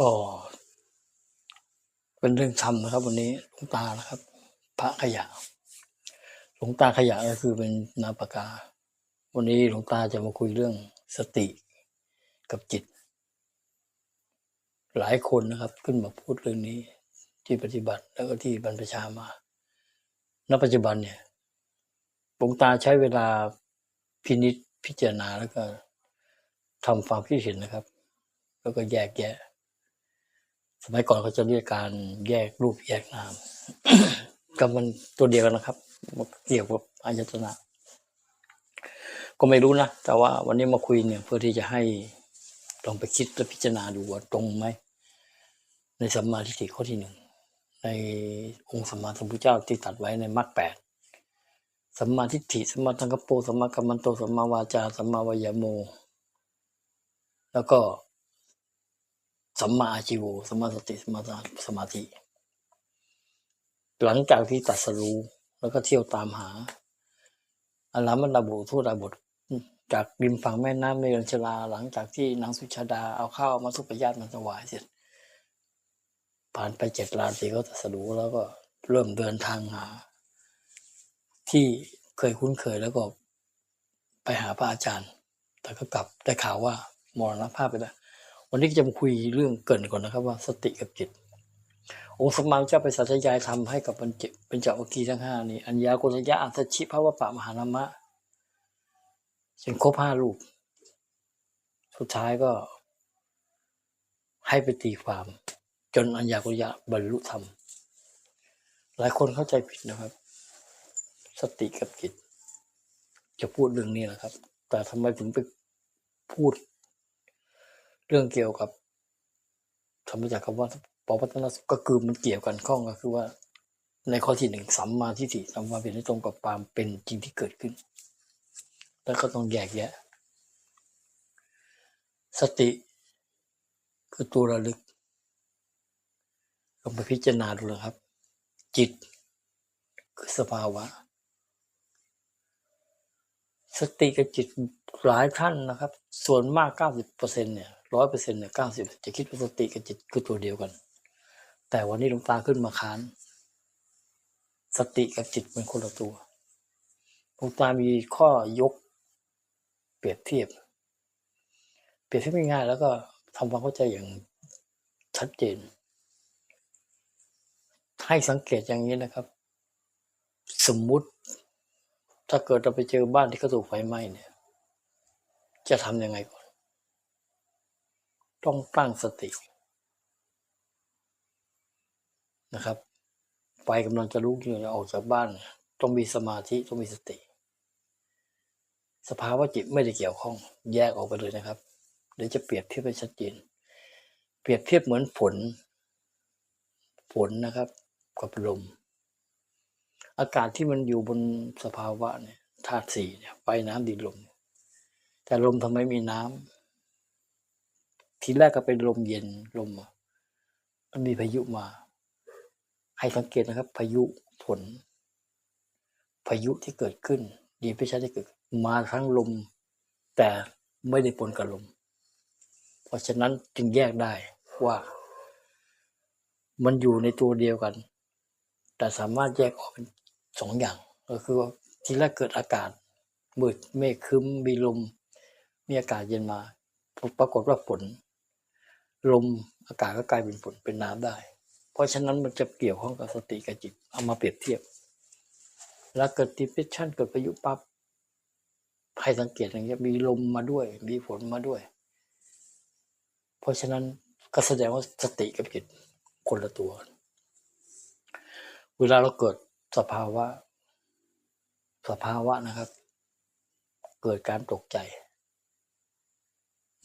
ก็เป็นเรื่องธรรมนะครับ วันนี้หลวงตานะครับ พระขยะหลวงตาขยะก็คือเป็นนามปากกา วันนี้หลวงตาจะมาคุยเรื่องสติกับจิต หลายคนนะครับ ขึ้นมาพูดเรื่องนี้ที่ปฏิบัติแล้วก็ที่บรรพชามาณปัจจุบันเนี่ยหลวงตาใช้เวลาพินิจพิจารณาแล้วก็ทำความคิดเห็นนะครับ แล้วก็แยกแยะ สมัยก่อนเขาจะเรียกการแยกรูปแยกนามก็มันตัวเดียวกันนะครับเกี่ยวกับอายตนะ ก็ไม่รู้นะ แต่ว่าวันนี้มาคุยเนี่ย เพื่อที่จะให้ลองไปคิดและพิจารณาดูว่าตรงไหม ในสัมมาทิฏฐิข้อที่หนึ่ง ในองค์สัมมาสัมพุทธเจ้าที่ตัดไว้ในมรรคแปดสัมมาทิฏฐิสัมมาทังกโปสัมมากัมมันโตสัมมาวาจาสัมมาวายโม แล้วก็ สัมมาอาชีโวสัมมาสติสัมมาสมาธิ หลังจากที่ตัดสรู้แล้วก็เที่ยวตามหาอัลลามันดาบุทูดาบทจากริมฝั่งแม่น้ำเมรัญชลา หลังจากที่นางสุชาดาเอาข้าวมาทุกปญาติมันถวายเสร็จ ผ่านไปเจ็ดราตรีก็ตัดสรู้แล้วก็เริ่มเดินทางหา ที่เคยคุ้นเคยแล้วก็ไปหาพระอาจารย์ แต่ก็กลับได้ข่าวว่ามรณภาพไปแล้ว วันนี้จะมาคุยเรื่องเกินก่อนนะครับว่าสติกับจิต องค์สมมาเจ้าไปสัจยายทำให้กับเป็นจิตเป็นเจ้าอกีทั้งห้านี้อัญญาโกณยะอัตชิภาวะปะมหานามะจนครบห้ารูป สุดท้ายก็ให้ไปตีความ จนอัญญาโกณยะบรรลุธรรม หลายคนเข้าใจผิดนะครับ สติกับจิต จะพูดเรื่องนี้แหละครับ แต่ทำไมถึงไปพูด เรื่องเกี่ยวกับทำมาจากคำว่าปวัตนสุขก็คือมันเกี่ยวกันข้องก็คือว่า ในข้อที่หนึ่งสัมมาทิฏฐิสัมมาเป็นตรงกับความเป็นจริงที่เกิดขึ้น แล้วก็ต้องแยกแยะ สติคือตัวระลึกลองไปพิจารณาดูนะครับ จิต คือสภาวะ สติกับจิตหลายท่านนะครับ ส่วนมากเก้าสิบเปอร์เซ็นเนี่ย ร้อยเปอร์เซ็นเนี่ยเก้าสิบจะคิดว่าสติกับจิตคือตัวเดียวกัน แต่วันนี้หลวงตาขึ้นมาค้าน สติกับจิตเป็นคนละตัวหลวงตามีข้อยก เปรียบเทียบ เปรียบเทียบง่ายๆแล้วก็ทำความเข้าใจอย่างชัดเจน ให้สังเกตอย่างนี้นะครับ สมมุติ ถ้าเกิดเราไปเจอบ้านที่เขาถูกไฟไหม้เนี่ย จะทำยังไงก่อน ต้องตั้งสตินะครับไฟกำลังจะลุกอยู่จะออกจากบ้าน ต้องมีสมาธิต้องมีสติ สภาวะจิตไม่ได้เกี่ยวข้อง แยกออกไปเลยนะครับเดี๋ยวจะเปรียบเทียบให้ชัดเจน เปรียบเทียบเหมือนฝนฝนนะครับ กับลม อากาศที่มันอยู่บนสภาวะเนี่ยธาตุสี่เนี่ยไฟน้ำดินลม แต่ลมทำไมมีน้ำ ทีแรกก็เป็นลมเย็นลมมันมีพายุมา ให้สังเกตนะครับ พายุฝนพายุที่เกิดขึ้น ดีพิชัยที่เกิดมาทั้งลม แต่ไม่ได้ปนกับลม เพราะฉะนั้นจึงแยกได้ว่า มันอยู่ในตัวเดียวกัน แต่สามารถแยกออกเป็นสองอย่าง ก็คือว่าทีแรกเกิดอากาศมืดเมฆคึ้มมีลม มีอากาศเย็นมา ปรากฏว่าฝน ลมอากาศก็กลายเป็นฝนเป็นน้ำได้ เพราะฉะนั้นมันจะเกี่ยวข้องกับสติกับจิต เอามาเปรียบเทียบ แล้วเกิดดิเพชชันเกิดพายุปั๊บให้สังเกตอย่างเงี้ยมีลมมาด้วย มีฝนมาด้วย เพราะฉะนั้นก็แสดงว่าสติกับจิตคนละตัว เวลาเราเกิดสภาวะ สภาวะนะครับ เกิดการตกใจ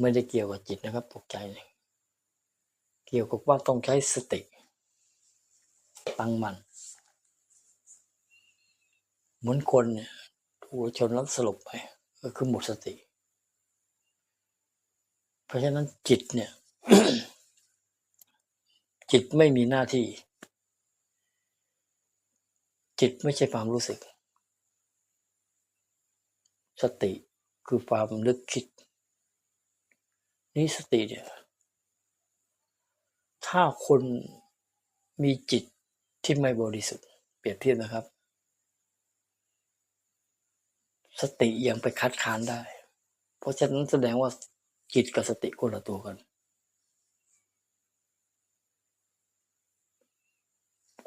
ไม่ได้เกี่ยวกับจิตนะครับ ตกใจเนี่ย เกี่ยวกับว่าต้องใช้สติ ตั้งมัน เหมือนคนเนี่ยถูกชนแล้วสลบไป ก็คือหมดสติ เพราะฉะนั้นจิตเนี่ย จิตไม่มีหน้าที่ จิตไม่ใช่ความรู้สึก สติคือความนึกคิด นี่สติเนี่ย ถ้าคนมีจิตที่ไม่บริสุทธิ์ เปรียบเทียบนะครับ สติยังไปคัดค้านได้ เพราะฉะนั้นแสดงว่าจิตกับสติคนละตัวกัน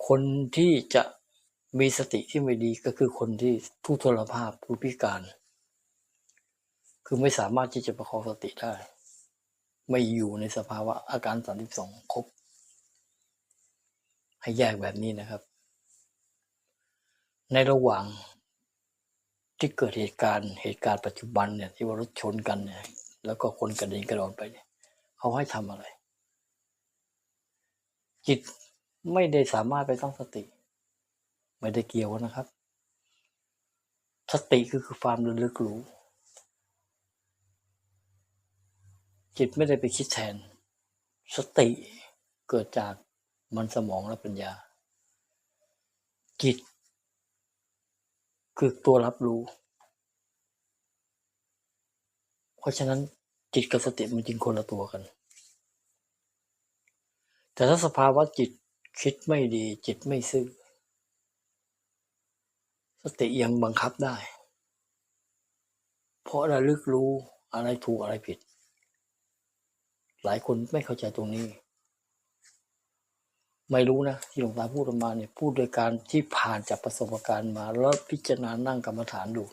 คนที่จะมีสติที่ไม่ดีก็คือคนที่ทุพพลภาพผู้พิการ คือไม่สามารถที่จะประคองสติได้ ไม่อยู่ในสภาวะอาการ32ครบ ให้แยกแบบนี้นะครับ ในระหว่างที่เกิดเหตุการณ์เหตุการณ์ปัจจุบันเนี่ยที่ว่ารถชนกันเนี่ยแล้วก็คนกระเด็นกระดอนไปเนี่ยเขาให้ทำอะไร จิตไม่ได้สามารถไปตั้งสติ ไม่ได้เกี่ยวนนะครับ สติคือคือความระลึกรู้ จิตไม่ได้ไปคิดแทน สติเกิดจากมันสมองและปัญญา จิต คือตัวรับรู้ เพราะฉะนั้นจิตกับสติมันจริงคนละตัวกัน แต่ถ้าสภาวะจิตคิดไม่ดี จิตไม่ซื่อ สติยังบังคับได้ เพราะระลึกรู้อะไรถูกอะไรผิด หลายคนไม่เข้าใจตรงนี้ ไม่รู้นะที่หลวงตาพูดออกมาเนี่ยพูดโดยการที่ผ่านจากประสบการณ์มาแล้วพิจารณานั่งกรรมฐานดู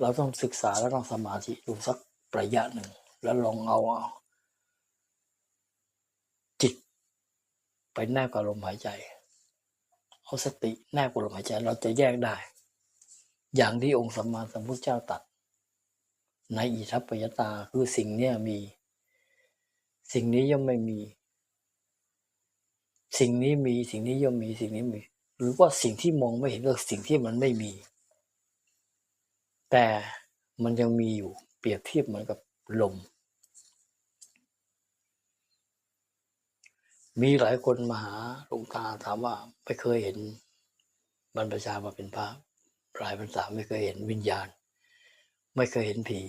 เราต้องศึกษาแล้วต้องสมาธิดูสักระยะหนึ่ง แล้วลองเอาจิต ไปแนบกับลมหายใจ เอาสติแนบกับลมหายใจ เราจะแยกได้ อย่างที่องค์สัมมาสัมพุทธเจ้าตัด ในอิทัปปยตาคือสิ่งเนี้ยมี สิ่งนี้ย่อมไม่มี สิ่งนี้มีสิ่งนี้ย่อมมีสิ่งนี้มี หรือว่าสิ่งที่มองไม่เห็นก็สิ่งที่มันไม่มี แต่มันยังมีอยู่เปรียบเทียบเหมือนกับลม มีหลายคนมาหาหลวงตาถามว่าไม่เคยเห็นบรรพชามาเป็นพระหลายพรรษาไม่เคยเห็นวิญญาณ ไม่เคยเห็นผี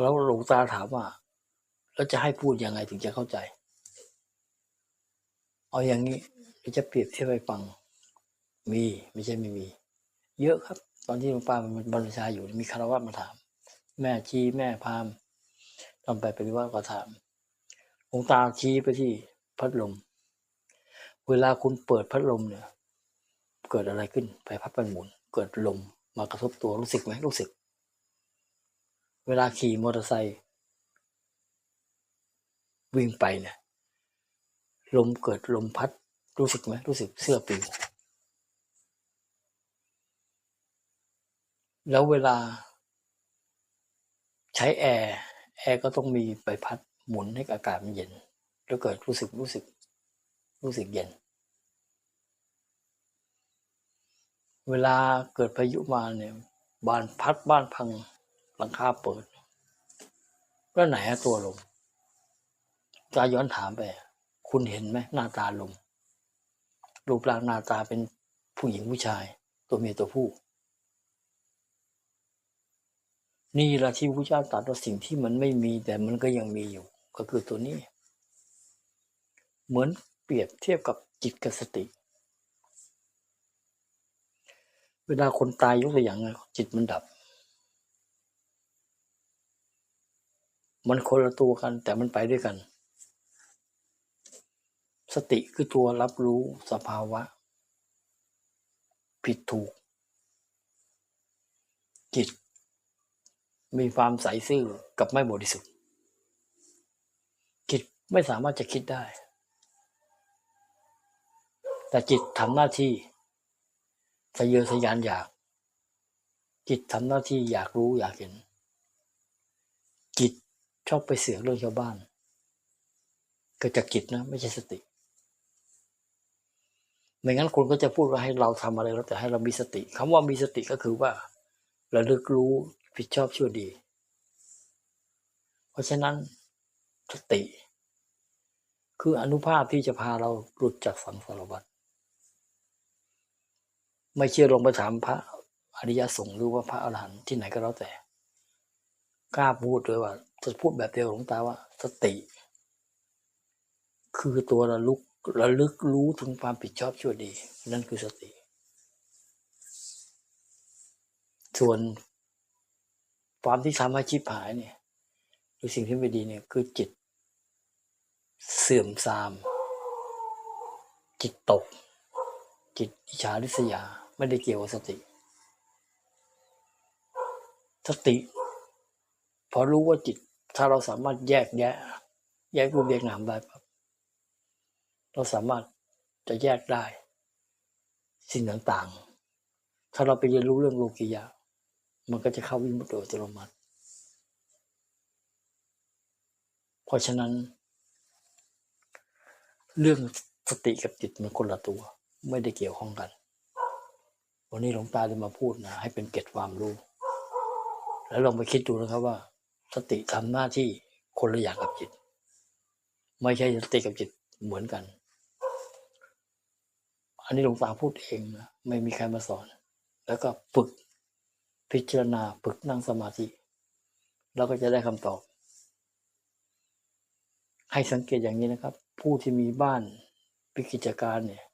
แล้วหลวงตาถามว่า แล้วจะให้พูดยังไงถึงจะเข้าใจ เอาอย่างนี้จะเปรียบเทียบให้ฟัง มีไม่ใช่ไม่มี เยอะครับ ตอนที่หลวงป้าเป็นบรรชาอยู่มีคารวะมาถาม แม่ชี้แม่พามตอนไปปฏิวัติก็ถามหลวงตาชี้ไปที่พัดลม เวลาคุณเปิดพัดลมเนี่ย เกิดอะไรขึ้นไปพัดมันหมุน เกิดลม มากระทบตัวรู้สึกไหมรู้สึก เวลาขี่มอเตอร์ไซค์วิ่งไปเนี่ยลมเกิดลมพัด รู้สึกไหมรู้สึกเสื้อปิวแล้วเวลา ใช้แอร์แอร์ก็ต้องมีใบพัดหมุนให้อากาศมันเย็น แล้วเกิดรู้สึกรู้สึก รู้สึกเย็น เวลาเกิดพายุมาเนี่ยบ้านพัดบ้านพังหลังคาเปิดแล้วไหนอะตัวลมจาย้อนถามไป คุณเห็นไหมหน้าตาลมรูปร่างหน้าตาเป็นผู้หญิงผู้ชาย ตัวเมียตัวผู้ นี่ละที่พระเจ้าตรัสว่าสิ่งที่มันไม่มีแต่มันก็ยังมีอยู่ ก็คือตัวนี้ เหมือนเปรียบเทียบกับจิตกับสติ เวลาคนตายยกตัวอย่างจิตมันดับ มันคนละตัวกัน แต่มันไปด้วยกัน สติคือตัวรับรู้สภาวะ ผิดถูก จิต มีความใสซื่อกับไม่บริสุทธิ์จิตไม่สามารถจะคิดได้ แต่จิตทำหน้าที่ ทะเยอทะยานอยาก จิตทำหน้าที่อยากรู้อยากเห็น จิตชอบไปเสือกเรื่องชาวบ้าน เกิดจากจิตนะ ไม่ใช่สติ ไม่งั้นคนก็จะพูดว่าให้เราทำอะไรแล้วแต่ให้เรามีสติคำว่ามีสติก็คือว่าระลึกรู้ผิดชอบชั่วดี เพราะฉะนั้นสติ คืออนุภาพที่จะพาเราหลุดจากสังสารวัฏ ไม่เชื่อลงไปถามพระอริยสงฆ์หรือว่าพระอรหันต์ที่ไหนก็แล้วแต่ กล้าพูดเลยว่าจะพูดแบบเดียวหลวงตาว่า สติ คือตัวระลึกระลึกรู้ถึงความผิดชอบชั่วดี นั่นคือสติ ส่วนความที่ทำให้ชิบหายเนี่ยหรือสิ่งที่ไม่ดีเนี่ยคือจิต เสื่อมทราม จิตตก จิตอิจฉาริษยา ไม่ได้เกี่ยวกับสติ สติ พอรู้ว่าจิต ถ้าเราสามารถแยกแยะ แยกรูปแยกนามได้ปั๊บเราสามารถจะแยกได้ สิ่งต่างๆ ถ้าเราไปเรียนรู้เรื่องโลกิยามันก็จะเข้าวิมุตติอัตโนมัติ เพราะฉะนั้น เรื่องสติกับจิตมันคนละตัว ไม่ได้เกี่ยวข้องกัน วันนี้หลวงตาจะมาพูดนะให้เป็นเกร็ดความรู้ แล้วลองไปคิดดูนะครับว่า สติทำหน้าที่คนละอย่างกับจิต ไม่ใช่สติกับจิตเหมือนกัน อันนี้หลวงตาพูดเองนะไม่มีใครมาสอน แล้วก็ฝึกพิจารณาฝึกนั่งสมาธิเราก็จะได้คำตอบ ให้สังเกตอย่างนี้นะครับ ผู้ที่มีบ้านพิกิจการเนี่ย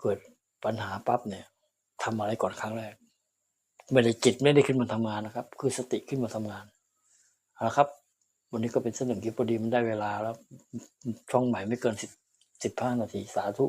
เกิดปัญหาปั๊บเนี่ย ทำอะไรก่อนครั้งแรกไม่ได้จิตไม่ได้ขึ้นมาทำงานนะครับ คือสติขึ้นมาทำงานเอาละครับ วันนี้ก็เป็นเสนอคลิปพอดีมันได้เวลาแล้ว ช่องใหม่ไม่เกินสิบสิบห้านาทีสาธุ